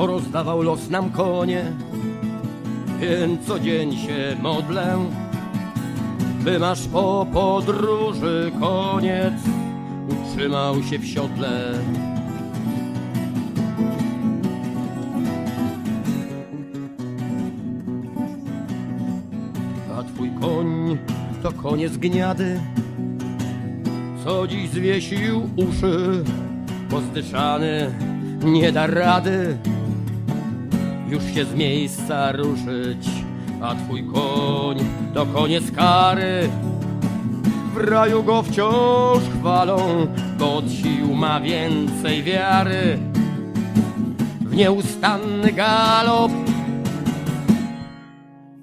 porozdawał los nam konie, więc co dzień się modlę, by masz po podróży koniec utrzymał się w siodle. A twój koń to koniec gniady, co dziś zwiesił uszy, pozdyszany nie da rady już się z miejsca ruszyć, a twój koń to koniec kary. W raju go wciąż chwalą, bo od sił ma więcej wiary. W nieustanny galop,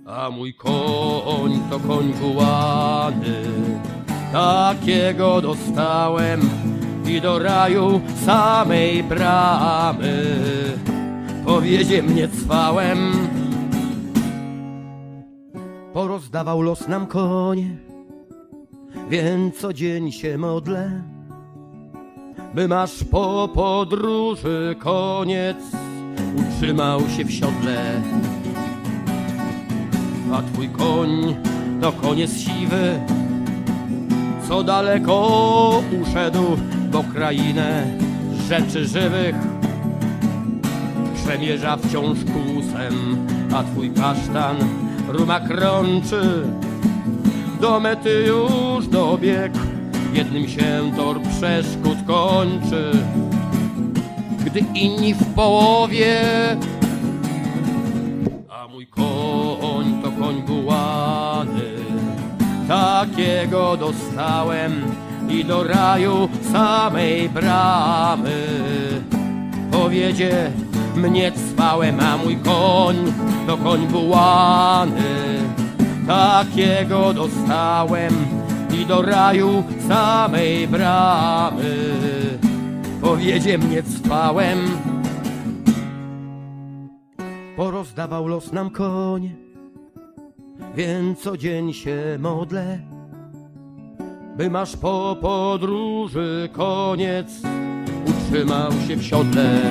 a mój koń to koń bułany. Takiego dostałem i do raju samej bramy. Powiedzie mnie cwałem, porozdawał los nam konie, więc co dzień się modlę, by masz po podróży koniec utrzymał się w siodle. A twój koń to koniec siwy, co daleko uszedł w krainę rzeczy żywych. Przemierza wciąż kłusem, a twój kasztan rumak rączy. Do mety już dobiegł, jednym się tor przeszkód kończy. Gdy inni w połowie, a mój koń to koń bułany. Takiego dostałem i do raju samej bramy. Powiedzie mnie cwałem, a mój koń to koń bułany. Takiego dostałem i do raju samej bramy. Powiedzie mnie cwałem, porozdawał los nam konie, więc co dzień się modlę, by masz po podróży koniec utrzymał się w siodle.